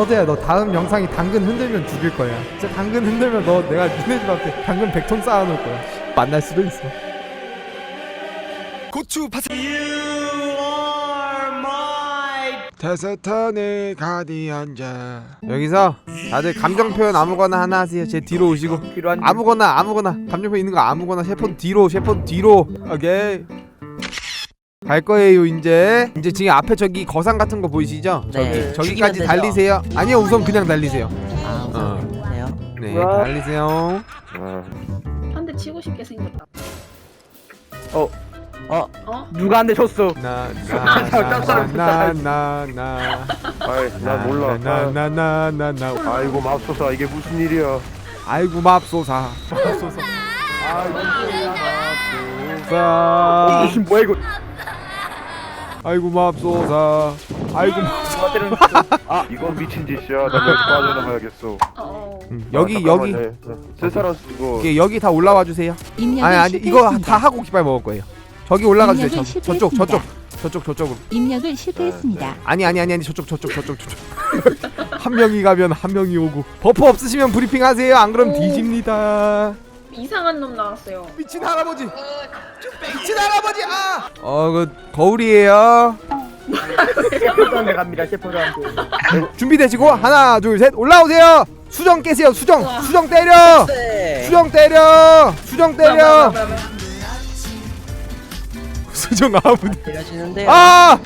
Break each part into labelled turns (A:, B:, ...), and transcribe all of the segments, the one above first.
A: 허드야 너 다음 영상이 당근 흔들면 죽일 거야. 진짜 당근 흔들면 너 내가 니네 집 앞에 당근 100톤 쌓아놓을 거야. 만날 수도 있어.
B: 고추 파스 테스턴의 가디언자
A: 여기서 다들 감정 표현 아무거나 하나 하세요. 제 뒤로 오시고.
C: 필요한
A: 아무거나 아무거나. 감정 표현 있는 거 아무거나. 셰폰 뒤로 셰폰 뒤로. 오케이 갈 거예요 이제. 이제 지금 앞에 저기 거상 같은 거 보이시죠?
D: 네.
A: 저기 저기까지
D: 죽이면 되죠?
A: 달리세요. 아니요 우선 그냥 달리세요.
D: 아
A: 어.
D: 우선 네요.
A: 네
C: 우와.
A: 달리세요.
E: 한 대 치고 싶게 생겼다.
D: 어.
E: 어?
C: 누가 한대 줬어?
A: 나나나나나나
B: 아이 난 몰라.
A: 나나나나나
B: 아이고 맙소사. 이게 무슨 일이야?
A: 아이고 맙소사. 맙소사. 맙소사.
C: 이게 뭐야 이거
A: 아이고 맙소사. 아이고 맙-
C: 누가 때리는
B: 아 이건 미친 짓이야. 나 여기 빠져나가야겠어.
E: 어.
A: 음,
B: 아,
A: 여기 여기.
B: 세 사람 이거.
A: 이게 여기 다 올라와 주세요. 아니 아니 이거
F: 실패했습니다.
A: 다 하고 깃발 먹을 거예요. 저기 올라가 주세요.
F: 입력을
A: 저, 저쪽. 저쪽. 저쪽 저쪽으로.
F: 입력을 실패했습니다.
A: 아니 아니 아니 아니. 저쪽 저쪽 저쪽 저쪽. 한 명이 가면 한 명이 오고. 버프 없으시면 브리핑 하세요. 안 그럼
E: 오.
A: 뒤집니다
E: 이상한 놈 나왔어요.
A: 미친 할아버지. 미친 할아버지 아 어 그 거울이에요?
C: 셰프들한테 갑니다 셰프들한테.
A: 준비되시고 하나 둘 셋 올라오세요! 수정 깨세요 수정!
E: 우와.
A: 수정 때려!
D: 네.
A: 수정 때려! 수정 때려!
E: 뭐야, 뭐야.
A: 수정 아무
D: 내려지는데요.
A: 아!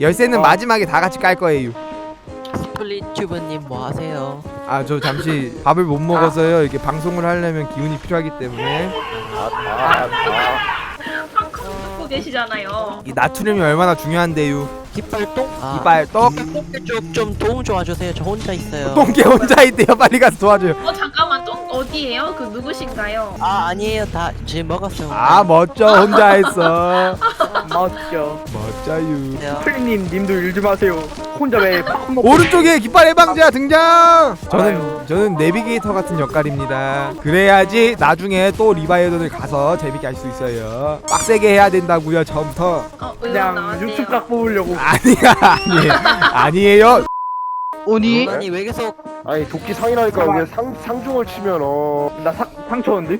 A: 열쇠는 마지막에 다 같이 깔 거예요
D: 스플릿튜브님 뭐 하세요?
A: 아 저 잠시 밥을 못 먹어서요 이렇게 방송을 하려면 기운이 필요하기 때문에
E: 팡팡 듣고 계시잖아요.
A: 이 나트륨이 얼마나 중요한데요
D: 깃발똥? 아,
A: 이빨 떡
D: 똥개 쪽좀 도움 좀 와주세요. 저 혼자 있어요.
A: 똥개 혼자 있대요 빨리 가서 도와줘요
E: 어 잠깐만 또 어디에요? 그 누구신가요?
D: 아 아니에요. 다 지금 먹었어요.
A: 아 멋져 혼자 했어
C: 멋져
A: 멋져요
C: 플리님 님도 일 좀 하세요 혼자 왜
A: 오른쪽에 깃발 해방자 등장 저는 저는 내비게이터 같은 역할입니다 그래야지 나중에 또 리바이어전을 가서 재밌게 할 수 있어요 빡세게 해야 된다고요 처음부터
E: 어 의원
C: 그냥
E: 나왔네요.
C: 유튜브 각 뽑으려고
A: 아니야 아니에요 아니에요
C: 오니?
D: 아니 왜 계속
B: 아니 도끼 상이라니까 왜 상, 상중을 치면 어
C: 나 상, 상처인데?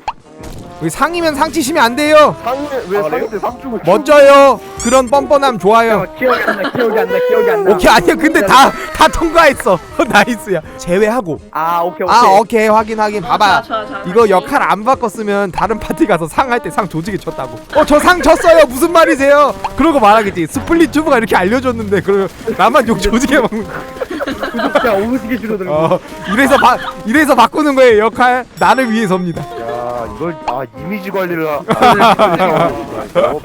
A: 여기 상이면 상 치시면 안 돼요.
B: 상이 왜
C: 아,
B: 상인데 상중을
A: 멋져요. 그런 뻔뻔함 좋아요.
C: 기억이 안 나 기억이 안 나 기억이 안 나.
A: 오케이 아니야 근데 다 다 통과했어. 나이스야. 제외하고.
C: 아 오케이 오케이.
A: 아 오케이. 확인 확인.
E: 어,
A: 봐봐.
E: 좋아, 좋아, 좋아.
A: 이거. 역할 안 바꿨으면 다른 파티 가서 상 할 때 상 조직에 쳤다고. 어 저 상 쳤어요. 무슨 말이세요? 그러고 말하겠지. 스플릿 튜브가 이렇게 알려줬는데 그러 나만 욕 조직에 먹는
C: 구독자 오무지게 줄어들고.
A: 어 이래서 바 이래서 바꾸는 거예요 역할? 나를 위해서입니다
B: 야 이걸 아 이미지 관리를 하- 아, 이거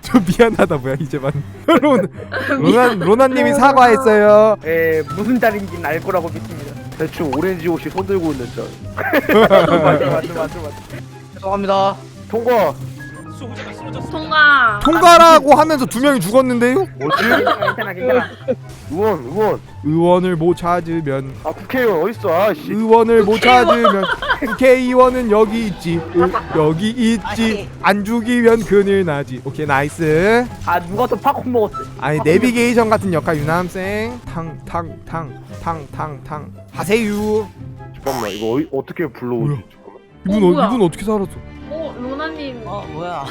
A: 저 미안하다 뭐야 이제만 론 로난 로나님이 사과했어요.
C: 예 무슨 자리인지는 알 거라고 믿습니다.
B: 대충 오렌지 옷이 손 들고 있는 짤
C: 맞아 맞아 맞아 맞아. 죄송합니다.
B: 통과.
E: 통과.
A: 통과라고 하면서 두 명이 죽었는데요?
B: 뭐지?
C: 괜찮아 괜찮아 괜찮아
B: 의원 의원.
A: 의원을 못 찾으면.
B: 아 국회의원 어딨어 아씨.
A: 의원을 못 찾으면 국회의원은 여기 있지. 으, 여기 있지. 안 죽이면 큰일 나지. 오케이 나이스.
C: 아 누가 또 팝콘 먹었어?
A: 아니 내비게이션 같은 역할 유남생. 탕 탕 탕 탕 탕 탕. 하세요
B: 잠깐만 이거 어이, 어떻게 불러오지?
A: 뭐야?
E: 어,
A: 이분
E: 뭐야?
A: 어, 이분 어떻게 살았어?
E: 어 로나님.
D: 어 뭐야?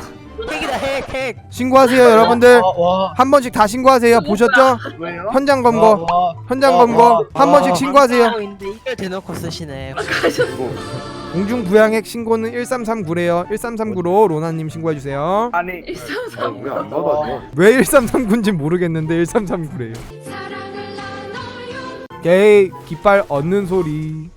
D: 핵이다 핵 핵.
A: 신고하세요 여러분들.
C: 와
A: 한 번씩 다 신고하세요. 보셨죠?
C: 왜요?
A: 현장 검거. 현장 검거. 한 번씩 신고하세요.
D: 하고 있는데 이걸 대놓고 쓰시네.
A: 공중 부양핵 신고는 1339래요. 1339로 로나님 신고해주세요.
C: 아니.
E: 133.
B: 왜안 받아줘
A: 왜 1339인지 모르겠는데 1339래요. 오케이. 깃발 얻는 소리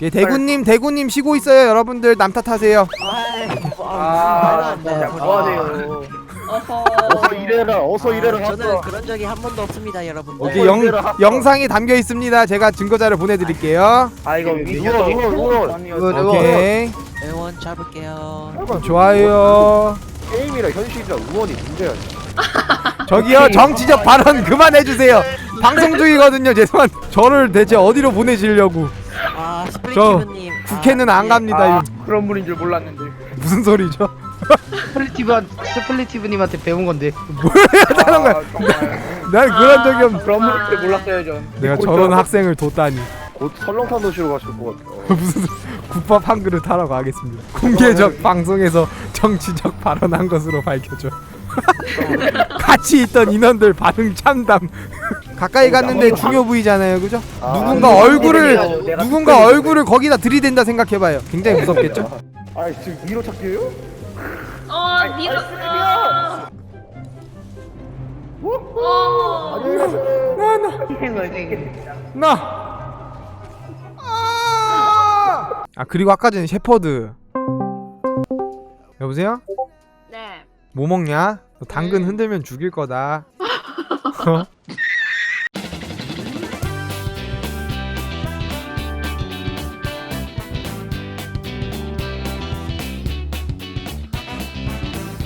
A: 예, 대구님 대구님 쉬고 있어요. 여러분들 남 탓하세요.
C: 아 진짜
D: 아,
C: 뭐하세요?
E: 어허.
B: 어서 일해라 어서 일해라
D: 저는 그런 적이 한 번도 없습니다, 여러분들.
A: 오케이 영, 영상이 담겨 있습니다. 제가 증거자료 보내드릴게요.
C: 아 이거
B: 의원, 의원.
C: 의원
A: 오케이.
D: 의원 잡을게요.
A: 좋아요.
B: 게임이라 현실이라 의원이 문제야.
A: 저기요 정치적 발언 그만해주세요. 방송 중이거든요. 죄송한 저를 대체 어디로 보내시려고
D: 아 스플릿튜브님.
A: 국회는 안 갑니다
C: 아
A: 이거.
C: 그런 분인 줄 몰랐는데
A: 무슨 소리죠?
C: 스플리티브 스플리티브님한테 배운 건데.
A: 하는 거야?
B: 아, 정말
A: 난 그런 적이 없.
C: 그런 줄 몰랐어요 전.
A: 내가 저런 학생을 뒀다니.
B: 곧 설렁탕 도시로 가실 것 같아요.
A: 무슨 국밥 한 그릇 하러 가겠습니다. 공개적 방송에서 정치적 발언한 것으로 밝혀져. 같이 있던 인원들 반응 참담. 가까이 갔는데 중요 부위잖아요, 그죠?
B: 아,
A: 누군가
C: 아니,
A: 얼굴을
C: 내가
A: 누군가
C: 특별히
A: 얼굴을 거기다 들이댄다 생각해봐요. 굉장히 무섭겠죠?
B: 아 지금 미로 찾기예요?
E: 어 니가 어. 어.
B: 안녕히 가세요.
A: 나. 아! 아 그리고 아까 전에 셰퍼드. 여보세요?
E: 네.
A: 뭐 먹냐? 너 당근 흔들면 죽일 거다. 어?